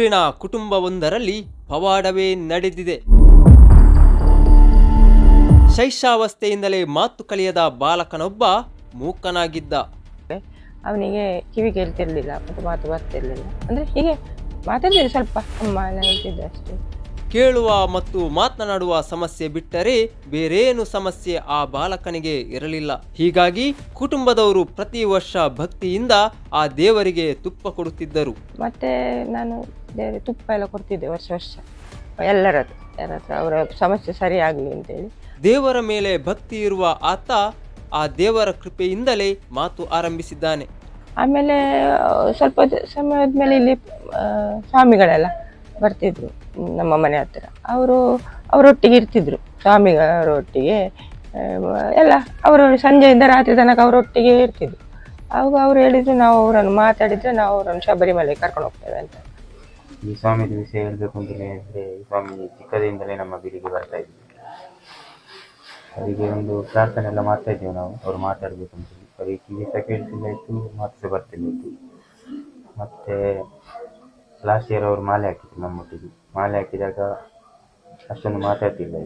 ಪುತ್ತೂರಿನ ಕುಟುಂಬವೊಂದರಲ್ಲಿ ಪವಾಡವೇ ನಡೆದಿದೆ. ಶೈಶಾವಸ್ಥೆಯಿಂದಲೇ ಮಾತು ಕಲಿಯದ ಬಾಲಕನೊಬ್ಬ ಮೂಕನಾಗಿದ್ದ. ಅವನಿಗೆ ಕಿವಿ ಕೇಳ್ತಿರ್ಲಿಲ್ಲ ಮತ್ತು ಮಾತು ಬರ್ತಿರ್ಲಿಲ್ಲ. ಅಂದ್ರೆ ಹೀಗೆ ಮಾತಾಡ್ತಿದ್ದೆ ಸ್ವಲ್ಪ ಅಮ್ಮ ಹೇಳ್ತಿದ್ದೆ ಅಷ್ಟೇ. ಕೇಳುವ ಮತ್ತು ಮಾತನಾಡುವ ಸಮಸ್ಯೆ ಬಿಟ್ಟರೆ ಬೇರೇನು ಸಮಸ್ಯೆ ಆ ಬಾಲಕನಿಗೆ ಇರಲಿಲ್ಲ. ಹೀಗಾಗಿ ಕುಟುಂಬದವರು ಪ್ರತಿ ವರ್ಷ ಭಕ್ತಿಯಿಂದ ಆ ದೇವರಿಗೆ ತುಪ್ಪ ಕೊಡುತ್ತಿದ್ದರು. ಮತ್ತೆ ನಾನು ದೇವರಿಗೆ ತುಪ್ಪ ಎಲ್ಲ ಕೊಡ್ತಿದ್ದೆ ವರ್ಷ ವರ್ಷ. ಎಲ್ಲರದ್ದು ಯಾರ ಹತ್ರ ಅವರ ಸಮಸ್ಯೆ ಸರಿ ಆಗಲಿ ಅಂತೇಳಿ. ದೇವರ ಮೇಲೆ ಭಕ್ತಿ ಇರುವ ಆತ ಆ ದೇವರ ಕೃಪೆಯಿಂದಲೇ ಮಾತು ಆರಂಭಿಸಿದ್ದಾನೆ. ಆಮೇಲೆ ಸ್ವಲ್ಪ ದ- ಸಮಯದ ಮೇಲೆ ಇಲ್ಲಿ ಆ, ಸ್ವಾಮಿಗಳೆಲ್ಲ ಬರ್ತಿದ್ರು ನಮ್ಮ ಮನೆ ಹತ್ತಿರ ಅವರು ಅವರೊಟ್ಟಿಗೆ ಇರ್ತಿದ್ರು ಸ್ವಾಮಿಗಳೊಟ್ಟಿಗೆ ಆ, ಎಲ್ಲ ಅವರು ಸಂಜೆಯಿಂದ ರಾತ್ರಿ ತನಕ ಅವರೊಟ್ಟಿಗೆ ಇರ್ತಿದ್ರು. ಅವಾಗ ಅವ್ರು ಹೇಳಿದ್ರು ನಾವು ಅವರನ್ನು ಮಾತಾಡಿದ್ರೆ ನಾವು ಅವರನ್ನು ಶಬರಿಮಲೆಗೆ ಕರ್ಕೊಂಡು ಹೋಗ್ತೇವೆ ಅಂತ. ಈ ಸ್ವಾಮಿದು ವಿಷಯ ಹೇಳಬೇಕು ಅಂತ ಈ ಸ್ವಾಮಿ ಚಿಕ್ಕದಿಂದಲೇ ನಮ್ಮ ಬೀದಿಗೆ ಬರ್ತಾ ಇದ್ವಿ ಅವರಿಗೆ ಒಂದು ಪ್ರಾರ್ಥನೆ ಎಲ್ಲ ಮಾಡ್ತಾ ಇದ್ದೇವೆ ನಾವು. ಅವ್ರು ಮಾತಾಡ್ಬೇಕು ಅಂತ ಅವರಿಗೆ ಕಿವಿ ಸಹ ಕೇಳ್ತಿಲ್ಲ, ಇತ್ತು ಮಾತು ಸಹ ಬರ್ತಿಲ್ಲ ಇತ್ತು. ಮತ್ತೆ ಲಾಸ್ಟ್ ಇಯರ್ ಅವರು ಮಾಲೆ ಹಾಕಿದ್ರು ನಮ್ಮೊಟ್ಟಿಗೆ. ಮಾಲೆ ಹಾಕಿದಾಗ ಅಷ್ಟೊಂದು ಮಾತಾಡ್ತಿಲ್ಲ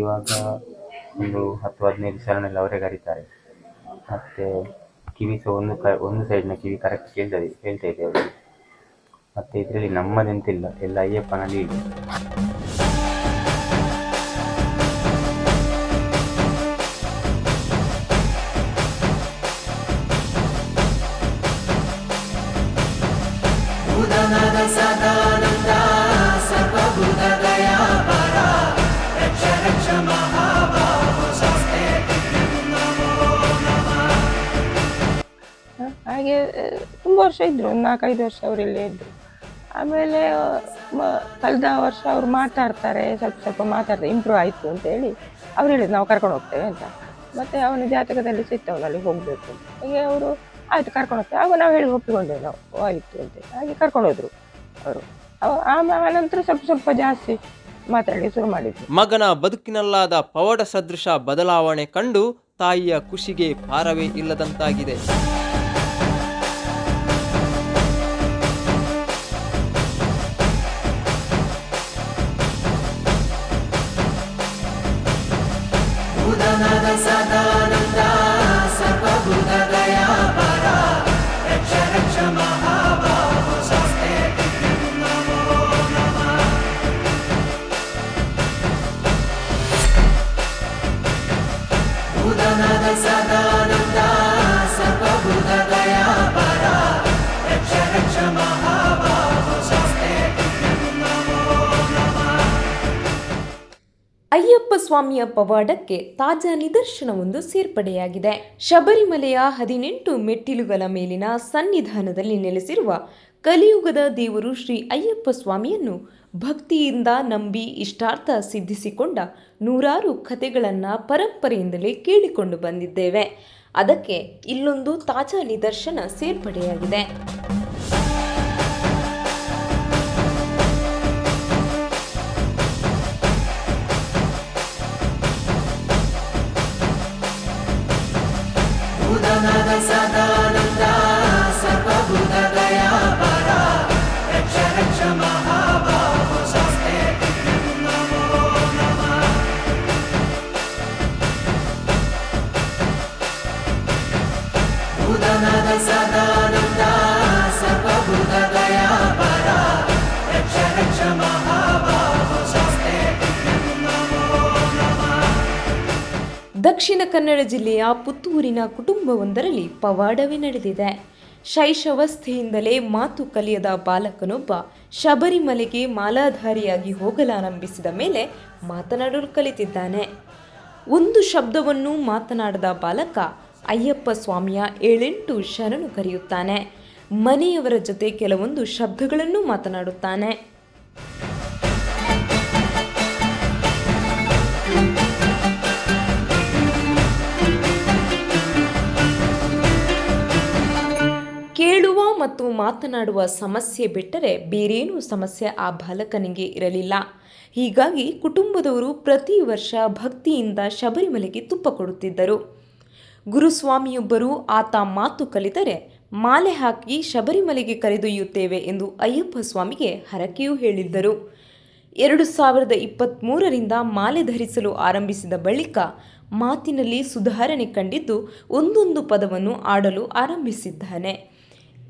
ಇವಾಗ ಒಂದು ಹತ್ತು, ಹದಿನೈದು ಸಲನೆಲ್ಲ ಅವರೇ ಕರೀತಾರೆ. ಮತ್ತೆ ಕಿವಿ ಸಹ ಒಂದು ಕ, ಒಂದು ಸೈಡ್ನ ಕಿವಿ ಕರೆಕ್ಟ್ ಕೇಳ್ತದೆ, ಕೇಳ್ತಾ ಇದೆ ಅವರಿಗೆ ಮತ್ತೆ ಇದರಲ್ಲಿ ನಮ್ಮದೆಂತಿಲ್ಲ. ಎಲ್ಲ ಅಯ್ಯಪ್ಪನಲ್ಲಿ ಇದೆ ಹಾಗೆ ತುಂಬಾ ವರ್ಷ ಇದ್ರು. ಒಂದು ನಾಲ್ಕೈದು ವರ್ಷ ಅವರೆಲ್ಲೇ ಇಲ್ಲೇ ಇದ್ರು. ಆಮೇಲೆ ಕಳೆದ ವರ್ಷ ಅವ್ರು ಮಾತಾಡ್ತಾರೆ, ಸ್ವಲ್ಪ ಸ್ವಲ್ಪ ಮಾತಾಡ್ತಾರೆ ಇಂಪ್ರೂವ್ ಆಯಿತು ಅಂತ ಹೇಳಿ ಅವ್ರು ಹೇಳಿದ್ರು, ನಾವು ಕರ್ಕೊಂಡು ಹೋಗ್ತೇವೆ ಅಂತ. ಮತ್ತು ಅವನ ಜಾತಕದಲ್ಲಿ ಅಲ್ಲಿ ಹೋಗಬೇಕು ಹೀಗೆ ಅವರು, ಆಯಿತು, ಕರ್ಕೊಂಡು ಹೋಗ್ತೇವೆ. ಆಗ ನಾವು ಹೇಳಿ ಒಪ್ಪಿಕೊಂಡೆವು, ನಾವು ಆಯಿತು ಅಂತ ಹಾಗೆ ಕರ್ಕೊಂಡು ಹೋದರು ಅವರು. ಆಮೇಲೆ ನಂತರ ಸ್ವಲ್ಪ ಸ್ವಲ್ಪ ಜಾಸ್ತಿ ಮಾತಾಡಿ ಶುರು ಮಾಡಿದ್ರು. ಮಗನ ಬದುಕಿನಲ್ಲಾದ ಪವಾಡ ಸದೃಶ ಬದಲಾವಣೆ ಕಂಡು ತಾಯಿಯ ಖುಷಿಗೆ ಭಾರವೇ ಇಲ್ಲದಂತಾಗಿದೆ. ಅಯ್ಯಪ್ಪ ಸ್ವಾಮಿಯ ಪವಾಡಕ್ಕೆ ತಾಜಾ ನಿದರ್ಶನವೊಂದು ಸೇರ್ಪಡೆಯಾಗಿದೆ. ಶಬರಿಮಲೆಯ ಹದಿನೆಂಟು ಮೆಟ್ಟಿಲುಗಳ ಮೇಲಿನ ಸನ್ನಿಧಾನದಲ್ಲಿ ನೆಲೆಸಿರುವ ಕಲಿಯುಗದ ದೇವರು ಶ್ರೀ ಅಯ್ಯಪ್ಪ ಸ್ವಾಮಿಯನ್ನು ಭಕ್ತಿಯಿಂದ ನಂಬಿ ಇಷ್ಟಾರ್ಥ ಸಿದ್ಧಿಸಿಕೊಂಡ ನೂರಾರು ಕಥೆಗಳನ್ನು ಪರಂಪರೆಯಿಂದಲೇ ಕೇಳಿಕೊಂಡು ಬಂದಿದ್ದೇವೆ. ಅದಕ್ಕೆ ಇಲ್ಲೊಂದು ತಾಜಾ ನಿದರ್ಶನ ಸೇರ್ಪಡೆಯಾಗಿದೆ. ಕನ್ನಡ ಜಿಲ್ಲೆಯ ಪುತ್ತೂರಿನ ಕುಟುಂಬವೊಂದರಲ್ಲಿ ಪವಾಡವೇ ನಡೆದಿದೆ. ಶೈಶವಸ್ಥೆಯಿಂದಲೇ ಮಾತು ಕಲಿಯದ ಬಾಲಕನೊಬ್ಬ ಶಬರಿಮಲೆಗೆ ಮಾಲಾಧಾರಿಯಾಗಿ ಹೋಗಲಾರಂಭಿಸಿದ ಮೇಲೆ ಮಾತನಾಡಲು ಕಲಿತಿದ್ದಾನೆ. ಒಂದು ಶಬ್ದವನ್ನು ಮಾತನಾಡದ ಬಾಲಕ ಅಯ್ಯಪ್ಪ ಸ್ವಾಮಿಯ ಏಳೆಂಟು ಶರಣು ಕರೆಯುತ್ತಾನೆ. ಮನೆಯವರ ಜೊತೆ ಕೆಲವೊಂದು ಶಬ್ದಗಳನ್ನು ಮಾತನಾಡುತ್ತಾನೆ. ಮತ್ತು ಮಾತನಾಡುವ ಸಮಸ್ಯೆ ಬಿಟ್ಟರೆ ಬೇರೇನೂ ಸಮಸ್ಯೆ ಆ ಬಾಲಕನಿಗೆ ಇರಲಿಲ್ಲ. ಹೀಗಾಗಿ ಕುಟುಂಬದವರು ಪ್ರತಿ ವರ್ಷ ಭಕ್ತಿಯಿಂದ ಶಬರಿಮಲೆಗೆ ತುಪ್ಪ ಕೊಡುತ್ತಿದ್ದರು. ಗುರುಸ್ವಾಮಿಯೊಬ್ಬರು ಆತ ಮಾತು ಕಲಿತರೆ, ಮಾಲೆ ಹಾಕಿ ಶಬರಿಮಲೆಗೆ ಕರೆದೊಯ್ಯುತ್ತೇವೆ ಎಂದು ಅಯ್ಯಪ್ಪ ಸ್ವಾಮಿಗೆ ಹರಕೆಯೂ ಹೇಳಿದ್ದರು. ಎರಡು ಸಾವಿರದ ಇಪ್ಪತ್ತ್ಮೂರರಿಂದ ಮಾಲೆ ಧರಿಸಲು ಆರಂಭಿಸಿದ ಬಳಿಕ ಮಾತಿನಲ್ಲಿ ಸುಧಾರಣೆ ಕಂಡಿದ್ದು ಒಂದೊಂದು ಪದವನ್ನು ಆಡಲು ಆರಂಭಿಸಿದ್ದಾನೆ.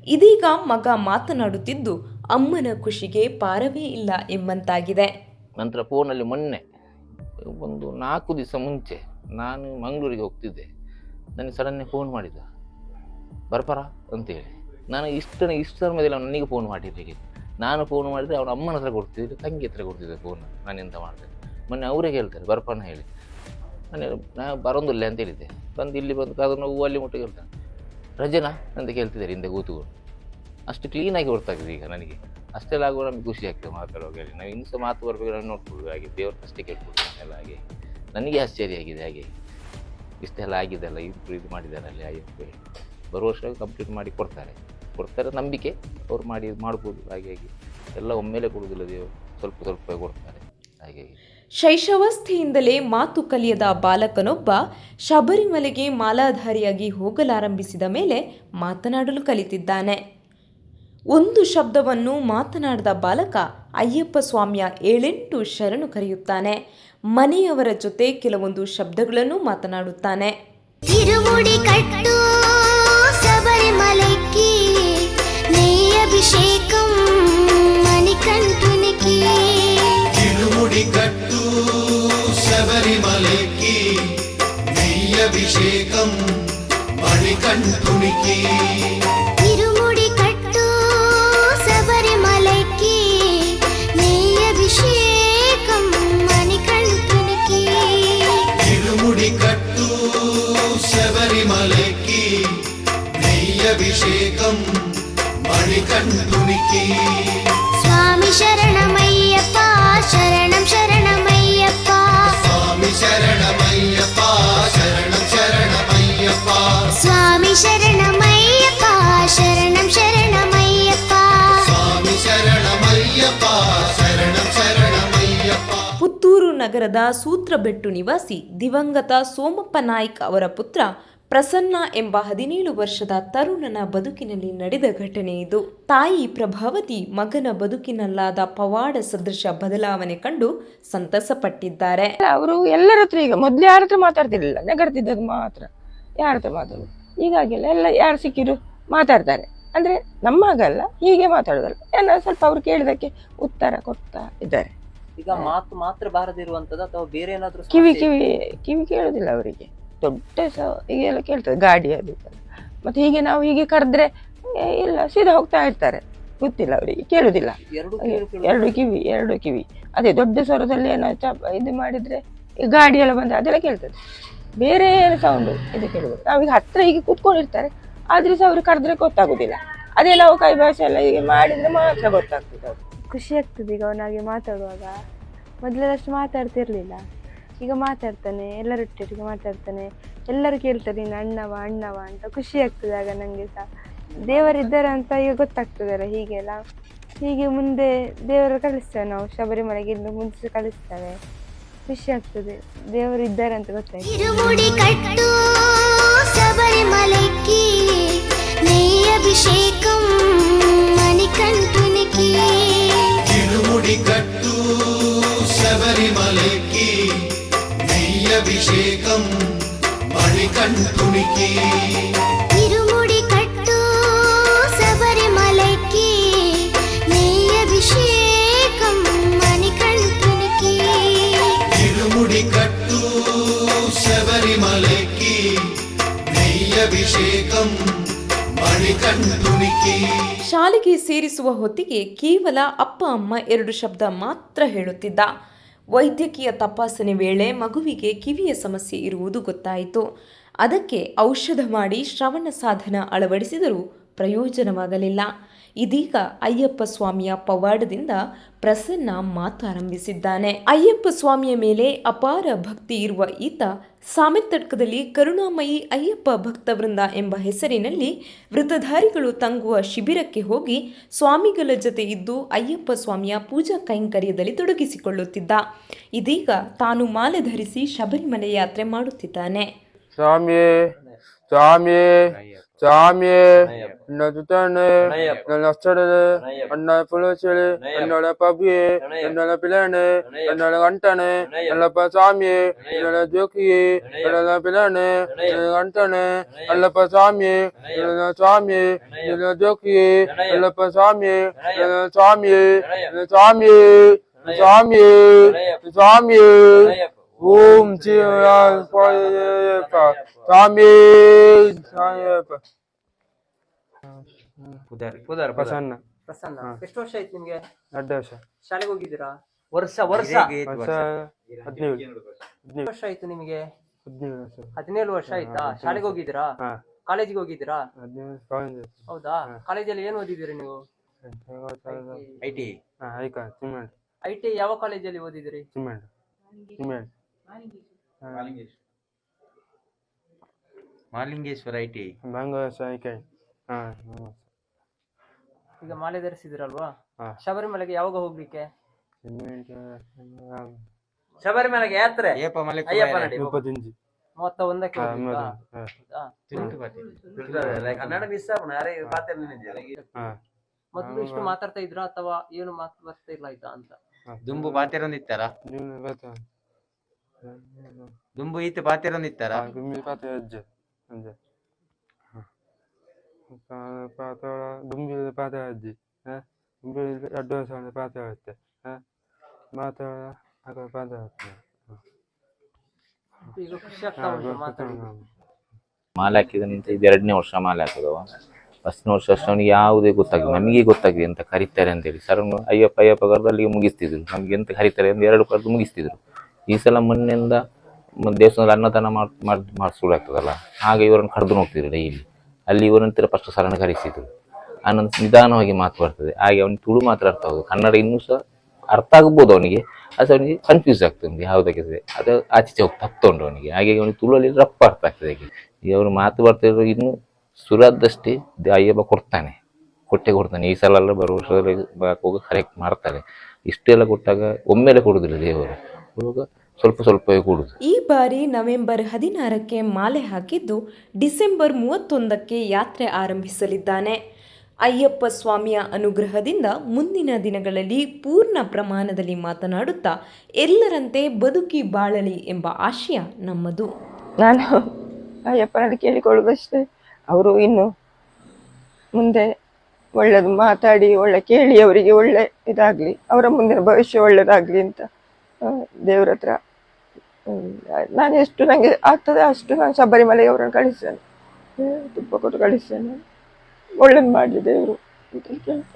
ಇದೀಗ ಮಗ ಮಾತನಾಡುತ್ತಿದ್ದು, ಅಮ್ಮನ ಖುಷಿಗೆ ಪಾರವೇ ಇಲ್ಲ ಎಂಬಂತಾಗಿದೆ. ನಂತರ ಫೋನಲ್ಲಿ ಮೊನ್ನೆ, ಒಂದು ನಾಲ್ಕು ದಿವಸ ಮುಂಚೆ ನಾನು ಮಂಗಳೂರಿಗೆ ಹೋಗ್ತಿದ್ದೆ. ನನಗೆ ಸಡನ್ನೇ ಫೋನ್ ಮಾಡಿದ. ಬರ್ಬರ ಅಂತೇಳಿ. ನಾನು ಇಷ್ಟನ ಇಷ್ಟರ ಮೇಲೆ ಅವನು ನನಗೆ ಫೋನ್ ಮಾಡಿದ್ದೆ ನಾನು ಫೋನ್ ಮಾಡಿದರೆ ಅವನ ಅಮ್ಮನ ಹತ್ರ ಕೊಡ್ತಿದ್ದೆ ತಂಗಿ ಹತ್ರ ಕೊಡ್ತಿದ್ದೆ ಫೋನ್ ನಾನು ಎಂತ ಮಾಡಿದೆ. ಮೊನ್ನೆ ಅವರೇ ಹೇಳ್ತಾರೆ ಬರ್ಪನ ಹೇಳಿ. ನಾನು ನಾ ಬರೋದಿಲ್ಲ ಅಂತ ಹೇಳಿದ್ದೆ. ಬಂದು ಇಲ್ಲಿ ಬಂದು ಕಾದು ನೋವು ಅಲ್ಲಿ ಮುಟ್ಟಿಗೆ ಹೇಳ್ತಾನೆ. ರಜನಾ? ಅಂತ ಕೇಳ್ತಿದ್ದಾರೆ ಹಿಂದೆ ಕೂತುಗಳು. ಅಷ್ಟು ಕ್ಲೀನಾಗಿ ಹೊರತಾಗಿದೆ ಈಗ ನನಗೆ. ಅಷ್ಟೆಲ್ಲ ಆಗುವ ನಮಗೆ ಖುಷಿ ಆಗ್ತದೆ ಮಾತಾಡುವಾಗ. ಹೇಳಿ ನಾವು ಇನ್ನೂ ಸಹ ಮಾತು ಬರಬೇಕು ನೋಡ್ಕೊಳ್ಬೋದು ಹಾಗೆ ದೇವ್ರ ಅಷ್ಟೇ ಕೇಳ್ಬೋದು ಎಲ್ಲ ಹಾಗೆ ನನಗೆ ಆಶ್ಚರ್ಯ ಆಗಿದೆ. ಹಾಗೆ ಇಷ್ಟೆಲ್ಲ ಆಗಿದೆಲ್ಲ ಅಲ್ಲ ಇದು ಮಾಡಿದ್ದಾರೆ ಅಲ್ಲಿ ಅಂತ ಹೇಳಿ. ಬರುವ ವರ್ಷ ಕಂಪ್ಲೀಟ್ ಮಾಡಿ ಕೊಡ್ತಾರೆ. ಕೊಡ್ತಾರೆ ನಂಬಿಕೆ, ಅವ್ರು ಮಾಡಿ, ಮಾಡ್ಬೋದು. ಹಾಗೆ ಹಾಗೆ. ಎಲ್ಲ ಒಮ್ಮೆಲೆ ಕೊಡೋದಿಲ್ಲ ದೇವರು. ಸ್ವಲ್ಪ ಸ್ವಲ್ಪ ಕೊಡ್ತಾರೆ. ಹಾಗೆ ಹಾಗೆ. ಶೈಶವಾಸ್ಥೆಯಿಂದಲೇ ಮಾತು ಕಲಿಯದ ಬಾಲಕನೊಬ್ಬ ಶಬರಿಮಲೆಗೆ ಮಾಲಾಧಾರಿಯಾಗಿ ಹೋಗಲಾರಂಭಿಸಿದ ಮೇಲೆ ಮಾತನಾಡಲು ಕಲಿತಿದ್ದಾನೆ. ಒಂದು ಶಬ್ದವನ್ನು ಮಾತನಾಡದ ಬಾಲಕ ಅಯ್ಯಪ್ಪ ಸ್ವಾಮಿಯ ಏಳೆಂಟು ಶರಣು ಕರೆಯುತ್ತಾನೆ. ಮನೆಯವರ ಜೊತೆ ಕೆಲವೊಂದು ಶಬ್ದಗಳನ್ನು ಮಾತನಾಡುತ್ತಾನೆ. మణికంఠునికి తిరుముడి కట్టు శబరిమలకి నెయ్యి అభిషేకం మణికంఠునికి తిరుముడి కట్టు శబరిమలకి నెయ్యభిషేకం మణికంఠునికి ಶರಣಮಯ್ಯಪ್ಪ ಶರಣಂ ಶರಣಮಯ್ಯಪ್ಪ. ಪುತ್ತೂರು ನಗರದ ಸೂತ್ರಬೆಟ್ಟು ನಿವಾಸಿ ದಿವಂಗತ ಸೋಮಪ್ಪ ನಾಯ್ಕ ಅವರ ಪುತ್ರ ಪ್ರಸನ್ನ ಎಂಬ ಹದಿನೇಳು ವರ್ಷದ ತರುಣನ ಬದುಕಿನಲ್ಲಿ ನಡೆದ ಘಟನೆ ಇದು. ತಾಯಿ ಪ್ರಭಾವತಿ ಮಗನ ಬದುಕಿನಲ್ಲಾದ ಪವಾಡ ಸದೃಶ ಬದಲಾವಣೆ ಕಂಡು ಸಂತಸಪಟ್ಟಿದ್ದಾರೆ. ಅವರು ಎಲ್ಲರ ಹತ್ರ ಈಗ ಮೊದ್ಲು ಯಾರ ಹತ್ರ ಮಾತಾಡ್ತಿರ್ಲಿಲ್ಲ ನಗರದಿದ್ದಾಗ ಮಾತ್ರ. ಯಾರ ಹತ್ರ ಮಾತಾಡೋದು ಈಗಾಗಿಲ್ಲ ಎಲ್ಲ ಯಾರು ಸಿಕ್ಕಿದ್ರು ಮಾತಾಡ್ತಾರೆ. ಅಂದರೆ ನಮ್ಮ ಹಾಗಲ್ಲ ಹೀಗೆ ಮಾತಾಡೋದಲ್ಲ. ಏನೋ ಸ್ವಲ್ಪ ಅವ್ರು ಕೇಳಿದಕ್ಕೆ ಉತ್ತರ ಕೊಡ್ತಾ ಇದ್ದಾರೆ. ಈಗ ಮಾತು ಮಾತ್ರ ಬಾರದಿರುವಂಥದ್ದು ಅಥವಾ ಬೇರೆ ಏನಾದರೂ ಕಿವಿ ಕಿವಿ ಕಿವಿ ಕೇಳೋದಿಲ್ಲ ಅವರಿಗೆ. ದೊಡ್ಡ ಸ ಹೀಗೆಲ್ಲ ಕೇಳ್ತದೆ ಗಾಡಿ ಅದು ಮತ್ತು ಹೀಗೆ ನಾವು ಹೀಗೆ ಕರೆದ್ರೆ ಇಲ್ಲ ಸೀದಾ ಹೋಗ್ತಾ ಇರ್ತಾರೆ. ಗೊತ್ತಿಲ್ಲ ಅವರಿಗೆ ಕೇಳುವುದಿಲ್ಲ ಎರಡು ಕಿವಿ ಎರಡು ಕಿವಿ ಅದೇ ದೊಡ್ಡ ಸ್ವರದಲ್ಲಿ ಏನೋ ಚಪ್ ಇದು ಮಾಡಿದರೆ ಗಾಡಿಯೆಲ್ಲ ಬಂದ್ರೆ ಅದೆಲ್ಲ ಕೇಳ್ತದೆ. ಬೇರೆ ಸೌಂಡು ಇದು ಕೇಳುವುದು ನಾವೀಗ ಹತ್ರ ಹೀಗೆ ಕೂತ್ಕೊಂಡಿರ್ತಾರೆ ಆದ್ರೆಸ ಸಹ ಅವರು ಕರೆದ್ರೆ ಗೊತ್ತಾಗುದಿಲ್ಲ. ಅದೇ ನಾವು ಕೈ ಭಾಷೆ ಎಲ್ಲ ಹೀಗೆ ಮಾಡಿದ್ರೆ ಮಾತ್ರ ಗೊತ್ತಾಗ್ತದೆ ಅವ್ರು ಖುಷಿ ಆಗ್ತದೆ ಈಗ ಅವನಾಗೆ ಮಾತಾಡುವಾಗ. ಮೊದಲೆಲ್ಲಷ್ಟು ಮಾತಾಡ್ತಿರ್ಲಿಲ್ಲ. ಈಗ ಮಾತಾಡ್ತಾನೆ ಎಲ್ಲರೊಟ್ಟಿಗೆ ಮಾತಾಡ್ತಾನೆ, ಎಲ್ಲರೂ ಕೇಳ್ತಾರೆ, ನೀನು ಅಣ್ಣವ ಅಣ್ಣವ ಅಂತ ಖುಷಿ ಆಗ್ತದೆ ಆಗ ನನಗೆ ಸಹ. ದೇವರಿದ್ದಾರೆ ಅಂತ ಈಗ ಗೊತ್ತಾಗ್ತದಲ್ಲ ಹೀಗೆಲ್ಲ. ಹೀಗೆ ಮುಂದೆ ದೇವರು ಕಳಿಸ್ತೇವೆ ನಾವು ಶಬರಿಮಲೆಗೆ ಇನ್ನು ಮುಂಚೆ ಕಳಿಸ್ತೇವೆ ಖುಷಿ ಆಗ್ತದೆ ದೇವರು ಇದ್ದಾರೆ ಅಂತ ಗೊತ್ತಾಯ್ತು తిరుముడి కట్టు శబరిమలకి నెయ్యి అభిషేకం మణికంఠునికి తిరుముడి కట్టు శబరిమలకి నెయ్యభిషేకం మణికంఠునికి ಅಭಿಷೇಕಂ ಶಾಲೆಗೆ ಸೇರಿಸುವ ಹೊತ್ತಿಗೆ ಕೇವಲ ಅಪ್ಪ, ಅಮ್ಮ ಎರಡು ಶಬ್ದ ಮಾತ್ರ ಹೇಳುತ್ತಿದ್ದ. ವೈದ್ಯಕೀಯ ತಪಾಸಣೆ ವೇಳೆ ಮಗುವಿಗೆ ಕಿವಿಯ ಸಮಸ್ಯೆ ಇರುವುದು ಗೊತ್ತಾಯಿತು. ಅದಕ್ಕೆ ಔಷಧ ಮಾಡಿ ಶ್ರವಣ ಸಾಧನ ಅಳವಡಿಸಿದರೂ ಪ್ರಯೋಜನವಾಗಲಿಲ್ಲ. ಇದೀಗ ಅಯ್ಯಪ್ಪ ಸ್ವಾಮಿಯ ಪವಾಡದಿಂದ ಪ್ರಸನ್ನ ಮಾತಾರಂಭಿಸಿದ್ದಾನೆ. ಅಯ್ಯಪ್ಪ ಸ್ವಾಮಿಯ ಮೇಲೆ ಅಪಾರ ಭಕ್ತಿ ಇರುವ ಈತ ಸಾಮೆತ್ತಡ್ಕದಲ್ಲಿ ಕರುಣಾಮಯಿ ಅಯ್ಯಪ್ಪ ಭಕ್ತವೃಂದ ಎಂಬ ಹೆಸರಿನಲ್ಲಿ ವೃತಧಾರಿಗಳು ತಂಗುವ ಶಿಬಿರಕ್ಕೆ ಹೋಗಿ ಸ್ವಾಮಿಗಳ ಜೊತೆ ಇದ್ದು ಅಯ್ಯಪ್ಪ ಸ್ವಾಮಿಯ ಪೂಜಾ ಕೈಂಕರ್ಯದಲ್ಲಿ ತೊಡಗಿಸಿಕೊಳ್ಳುತ್ತಿದ್ದ. ಇದೀಗ ತಾನು ಮಾಲೆ ಧರಿಸಿ ಶಬರಿಮಲೆ ಯಾತ್ರೆ ಮಾಡುತ್ತಿದ್ದಾನೆ. ಸ್ವಾಮಿ ಸ್ವಾಮಿ சாமியே என்ன துத்தானு என்ன நஷ்டது அண்ணா புலச்சலு என்னோட பபியே என்னோட பிளானு என்னோட கண்டானு நல்லப்பா சாமியே என்னோட ஜோக்கியே என்னோட பிளானு என்னோட கண்டானு நல்லப்பா சாமியே என்னோட சாமியே என்னோட ஜோக்கியே நல்லப்பா சாமியே என்னோட சாமியே சாமியே சாமியே சாமியே ಓಂ ಸ್ವಾಮಿ ಪ್ರಸನ್ನ. ಪ್ರಸನ್ನ. ಎಷ್ಟು ವರ್ಷ ಆಯ್ತು ನಿಮ್ಗೆ? ಎರಡು ವರ್ಷ. ಶಾಲೆಗೆ ಹೋಗಿದ್ದೀರಾ? ವರ್ಷ ವರ್ಷ. ವರ್ಷ. ಹದಿನೇಳು. ಹದಿನೇಳು. ವರ್ಷ ಆಯ್ತು ನಿಮಗೆ? ಹದಿನೇಳು ವರ್ಷ. ಹದಿನೇಳು ವರ್ಷ ಆಯ್ತಾ? ಶಾಲೆಗೆ ಹೋಗಿದ್ದೀರಾ? ಕಾಲೇಜಿಗೆ ಹೋಗಿದ್ದೀರಾ? ಹೌದಾ? ಕಾಲೇಜಲ್ಲಿ ಏನ್ ಓದಿದ್ದೀರಿ ನೀವು? I T. ಐ ಯಾವ ಕಾಲೇಜಲ್ಲಿ ಓದಿದಿರಿ cement cement Malingeshwara. I T ಆಯ್ಕೆ ಹಾ ಈಗ ಮಾಲೆ ಧರಿಸಿದ್ರಲ್ವಾ? ಹಾ. ಶಬರಿಮಲೆಗೆ ಯಾವಾಗ ಹೋಗ್ಲಿಕ್ಕೆ? ಶಬರಿಮಲೆಗೆ ಯಾತ್ರೆ? ಏಪ ಮಲೆ ಅಯ್ಯಪ್ಪ ನಡಿ ಮುಪ್ಪತ್ತಂಜು ಮೂವತ್ತ ಒಂದಕ್ಕೆ ಹಾ ಹೋಗ್ಲಿಕ್ಕಾ? ಹೌದಾ? ಕನ್ನಡ ಮಿಸ್ ಆಗೋಣ ಯಾರೇ ಪಾತ್ರ ಹಾ. ಮೊದಲು ಇಷ್ಟು ಮಾತಾಡ್ತಾ ಇದ್ರ ಅಥವಾ ಏನು ಮಾತು ಬರ್ತಾ ಇಲ್ಲ ಆಯ್ತಾ ಅಂತ? ದುಂಬು ಪಾತೆರೊಂದಿತ್ತಾರ ನೀವು ಬರ್ತಾ ದುಂಬು ಈತ ಬಾತಿರೊಂದಿತ್ತಾರ ದುಂಬಿ ಪಾತೆ ಅಜ್ಜ ಅಜ್ಜ ಪಾತ್ರ ದುಂಬಿ ಪಾತ್ರ ಅಜ್ಜಿ ಹಾ? ದುಂಬಿ ಅಡ್ವಾನ್ಸ್ ಅಂದ್ರೆ ಪಾತ್ರ ಆಗುತ್ತೆ ಹಾ? ಮಾತ್ರ ಆಗ ಪಾತ್ರ ಆಗುತ್ತೆ. ಈಗ ಖುಷಿ ಆಗ್ತಾ ಉಂಟು ಮಾತಾಡಿ. ಮಾಲೆ ಹಾಕಿದ ನಿಂತ ಇದು ಎರಡನೇ ವರ್ಷ ಮಾಲೆ ಹಾಕಿದವ. ಫಸ್ಟ್ನೇ ವರ್ಷ ಅಷ್ಟು ಅವನಿಗೆ ಯಾವುದೇ ಗೊತ್ತಾಗಿಲ್ಲ ನಮಗೆ ಗೊತ್ತಾಗಿದೆ ಅಂತ ಕರೀತಾರೆ ಅಂತೇಳಿ ಸರ್ ಅಯ್ಯಪ್ಪ ಅಯ್ಯಪ್ಪ ಕರೆದು ಅಲ್ಲಿಗೆ ಮುಗಿಸ್ತಿದ್ರು. ನಮ್ಗೆ ಎಂತ ಕರೀತಾರೆ ಅಂತ ಎರಡು ಕರೆದು ಮುಗಿಸ್ತಿದ್ರು. ಈ ಸಲ ಮೊನ್ನೆಯಿಂದ ದೇವಸ್ಥಾನದಲ್ಲಿ ಅನ್ನದಾನ ಮಾಡಿ, ಮಾಡ್ ಮಾಡಿ ಶುರು ಆಗ್ತದಲ್ಲ ಆಗ ಇವರನ್ನು ಕರೆದು ಹೋಗ್ತಿದ್ರು ಡೈಲಿ ಅಲ್ಲಿ ಇವರಂತರ ಫಸ್ಟ್ ಸರಣ ಕರೆಸಿದ್ರು ಆನಂತರ ನಿಧಾನವಾಗಿ ಮಾತು ಬರ್ತದೆ. ಹಾಗೆ ಅವನಿಗೆ ತುಳು ಮಾತ್ರ ಅರ್ಥ ಆಗೋದು. ಕನ್ನಡ ಇನ್ನೂ ಸಹ ಅರ್ಥ ಆಗ್ಬೋದು ಅವನಿಗೆ. ಅದು ಅವನಿಗೆ ಕನ್ಫ್ಯೂಸ್ ಆಗ್ತದೆ ಯಾವುದಕ್ಕೆ ಅದು ಆಚೆ ಹೋಗಿ ತಪ್ಪೊಂಡು ಅವನಿಗೆ. ಹಾಗೆ ಅವನಿಗೆ ತುಳುವಲ್ಲಿ ರಪ್ಪ ಅರ್ಥ ಆಗ್ತದೆ ಹಾಗೆ. ಈಗ ಅವರು ಮಾತು ಬರ್ತಿರೋ ಇನ್ನು ಸುರದಷ್ಟೇ ಅಯ್ಯಪ್ಪ ಕೊಡ್ತಾನೆ. ಕೊಟ್ಟೆ ಕೊಡ್ತಾನೆ. ಈ ಸಲ ಎಲ್ಲ ಬರುವ ವರ್ಷದಲ್ಲಿ ಹೋಗಿ ಕರೆಕ್ಟ್ ಮಾಡ್ತಾರೆ. ಇಷ್ಟೆಲ್ಲ ಕೊಟ್ಟಾಗ ಒಮ್ಮೆಲೆ ಕೊಡೋದಿಲ್ಲ ದೇವರು. ಕೊಡುವಾಗ ಸ್ವಲ್ಪ ಸ್ವಲ್ಪ ಕೊಡುದು. ಈ ಬಾರಿ ನವೆಂಬರ್ ಹದಿನಾರಕ್ಕೆ ಮಾಲೆ ಹಾಕಿದ್ದು ಡಿಸೆಂಬರ್ ಮೂವತ್ತೊಂದಕ್ಕೆ ಯಾತ್ರೆ ಆರಂಭಿಸಲಿದ್ದಾನೆ. ಅಯ್ಯಪ್ಪ ಸ್ವಾಮಿಯ ಅನುಗ್ರಹದಿಂದ ಮುಂದಿನ ದಿನಗಳಲ್ಲಿ ಪೂರ್ಣ ಪ್ರಮಾಣದಲ್ಲಿ ಮಾತನಾಡುತ್ತಾ ಎಲ್ಲರಂತೆ ಬದುಕಿ ಬಾಳಲಿ ಎಂಬ ಆಶಯ ನಮ್ಮದು. ನಾನು ಅಯ್ಯಪ್ಪನಲ್ಲಿ ಕೇಳಿಕೊಳ್ಳುವುದಷ್ಟೇ ಅವರು ಇನ್ನು ಮುಂದೆ ಒಳ್ಳೆದು ಮಾತಾಡಿ ಒಳ್ಳೆ ಕೇಳಿ ಅವರಿಗೆ ಒಳ್ಳೆ ಇದಾಗಲಿ ಅವರ ಮುಂದಿನ ಭವಿಷ್ಯ ಒಳ್ಳೆಯದಾಗಲಿ ಅಂತ ದೇವ್ರ ಹತ್ರ. ನಾನು ಎಷ್ಟು ನನಗೆ ಆಗ್ತದೆ ಅಷ್ಟು ನಾನು ಶಬರಿಮಲೆಗೆ ಅವರನ್ನು ಕಳಿಸ್ತೇನೆ ತುಪ್ಪ ಕೊಟ್ಟು ಕಳಿಸ್ತೇನೆ. ಒಳ್ಳೇದು ಮಾಡಲಿ ದೇವರು ಅಂತ